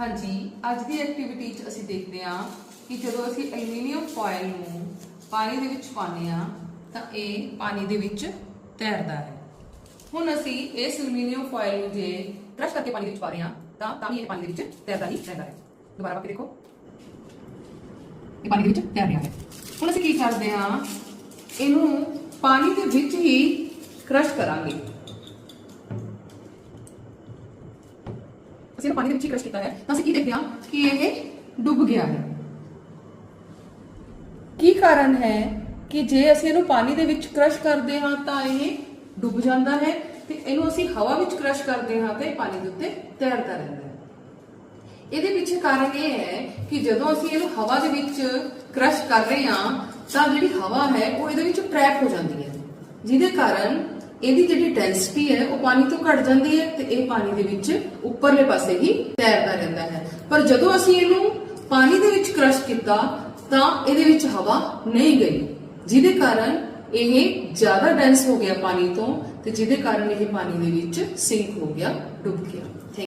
ਹਾਂਜੀ, ਅੱਜ ਦੀ ਐਕਟੀਵਿਟੀ 'ਚ ਅਸੀਂ ਦੇਖਦੇ ਹਾਂ ਕਿ ਜਦੋਂ ਅਸੀਂ ਐਲੂਮੀਨੀਅਮ ਫੋਇਲ ਨੂੰ ਪਾਣੀ ਦੇ ਵਿੱਚ ਪਾਉਂਦੇ ਹਾਂ, ਤਾਂ ਇਹ ਪਾਣੀ ਦੇ ਵਿੱਚ ਤੈਰਦਾ ਹੈ। ਹੁਣ ਅਸੀਂ ਇਸ ਐਲੂਮੀਨੀਅਮ ਫੋਇਲ ਨੂੰ ਜੇ ਕ੍ਰਸ਼ ਕਰਕੇ ਪਾਣੀ ਦੇ ਵਿੱਚ ਪਾ ਰਹੇ ਹਾਂ, ਤਾਂ ਤਾਂ ਵੀ ਇਹ ਪਾਣੀ ਦੇ ਵਿੱਚ ਤੈਰਦਾ ਹੀ ਰਹਿੰਦਾ ਹੈ। ਦੁਬਾਰਾ ਪਾ ਕੇ ਦੇਖੋ। ਇਹ ਪਾਣੀ ਦੇ ਵਿੱਚ ਤੈਰ ਰਿਹਾ ਹੈ। ਹੁਣ ਅਸੀਂ ਕੀ ਕਰਦੇ ਹਾਂ, ਇਹਨੂੰ ਪਾਣੀ ਦੇ ਵਿੱਚ ਹੀ ਕ੍ਰਸ਼ ਕਰਾਂਗੇ। ਅਸੀਂ ਇਹਨੂੰ ਪਾਣੀ ਦੇ ਵਿੱਚ ਕ੍ਰਸ਼ ਕੀਤਾ ਹੈ। ਤਾਂ ਅਸੀਂ ਕੀ ਦੇਖਦੇ ਹਾਂ ਕਿ ਇਹ ਡੁੱਬ ਗਿਆ ਹੈ। ਕੀ ਕਾਰਨ ਹੈ ਕਿ ਜੇ ਅਸੀਂ ਇਹਨੂੰ ਪਾਣੀ ਦੇ ਵਿੱਚ ਕ੍ਰਸ਼ ਕਰਦੇ ਹਾਂ ਤਾਂ ਇਹ ਡੁੱਬ ਜਾਂਦਾ ਹੈ ਤੇ ਇਹਨੂੰ ਅਸੀਂ ਹਵਾ ਵਿੱਚ ਕ੍ਰਸ਼ ਕਰਦੇ ਹਾਂ ਤਾਂ ਪਾਣੀ ਦੇ ਉੱਤੇ ਤੈਰਦਾ ਰਹਿੰਦਾ ਹੈ। ਇਹਦੇ ਪਿੱਛੇ ਕਾਰਨ ਇਹ ਹੈ ਕਿ ਜਦੋਂ ਅਸੀਂ ਇਹਨੂੰ ਹਵਾ ਦੇ ਵਿੱਚ ਕ੍ਰਸ਼ ਕਰ ਰਹੇ ਹਾਂ ਤਾਂ ਜਿਹੜੀ ਹਵਾ ਹੈ ਉਹ ਇਹਦੇ ਵਿੱਚ ਟਰੈਪ ਹੋ ਜਾਂਦੀ ਹੈ। ਜਿਹਦੇ ਕਾਰਨ ਇਹਦੀ ਜਿਹੜੀ ਡੈਂਸਿਟੀ ਹੈ, ਉਹ ਪਾਣੀ ਤੋਂ ਘਟ ਜਾਂਦੀ ਹੈ ਤੇ ਇਹ ਪਾਣੀ ਦੇ ਵਿੱਚ ਉੱਪਰਲੇ ਪਾਸੇ ਹੀ ਤੈਰਦਾ ਰਹਿੰਦਾ ਹੈ। ਪਰ ਜਦੋਂ ਅਸੀਂ ਇਹਨੂੰ ਪਾਣੀ ਦੇ ਵਿੱਚ ਕ੍ਰਸ਼ ਕੀਤਾ, ਤਾਂ ਇਹਦੇ ਵਿੱਚ ਹਵਾ ਨਹੀਂ ਗਈ, ਜਿਹਦੇ ਕਾਰਨ ਇਹ ਜ਼ਿਆਦਾ ਡੈਂਸ ਹੋ ਗਿਆ ਪਾਣੀ ਤੋਂ ਤੇ ਜਿਹਦੇ ਕਾਰਨ ਇਹ ਪਾਣੀ ਦੇ ਵਿੱਚ ਸਿੰਕ ਹੋ ਗਿਆ, ਡੁੱਬ ਗਿਆ।